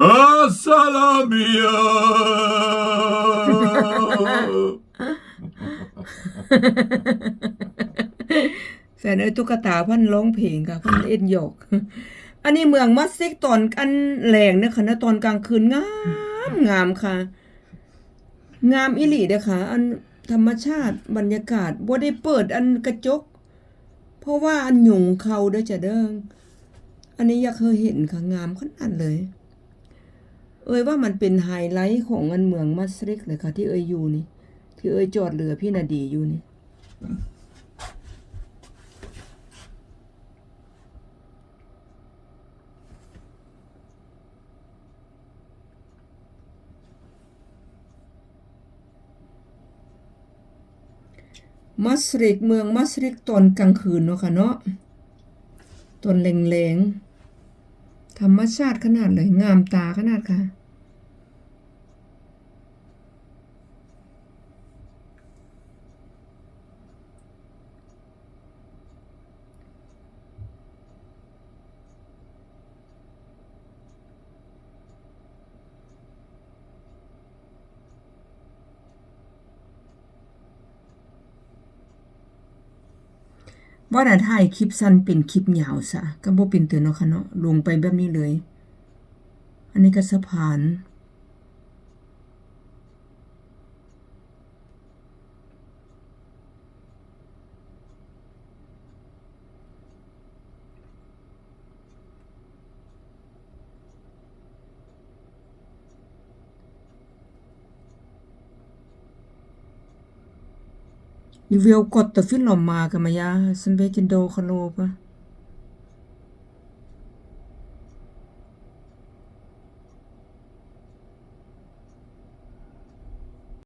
Assalamia. แฟนเอ้ยตุ๊กตาพันร้องเพลงค่ะพันเอ็นหยอกอันนี้เมืองมัสซิกตอนอันแหลงเนี่ยค่ะนะตอนกลางคืนงามงามค่ะ งามอิหลีเด้อค่ะ อันธรรมชาติบรรยากาศบ่ได้เปิดอันกระจก เพราะว่าอันหยงเขาเด้อจะเด้ออันนี้อยากเคยเห็นค่ะงามขนาดเลย เอ้ยว่ามันเป็นไฮไลท์ของอันเมืองมัสริกเลยค่ะที่เอ้ยอยู่นี่ ที่เอ้ยจอดเรือพี่นาดีอยู่นี่มัสริกเมืองมัสริกตอนกลางคืนเนาะค่ะเนาะตอนแรงๆ ธรรมชาติขนาดเลย งามตาขนาดค่ะ ว่าแต่ถ่ายคลิปสั้นเป็นคลิปยาวซะก็บ่เป็นตัวเนาะค่ะเนาะลงไปแบบนี้เลย อันนี้ก็สะพาน Je wil korte film maken, maar ja, het is een beetje doorgelopen.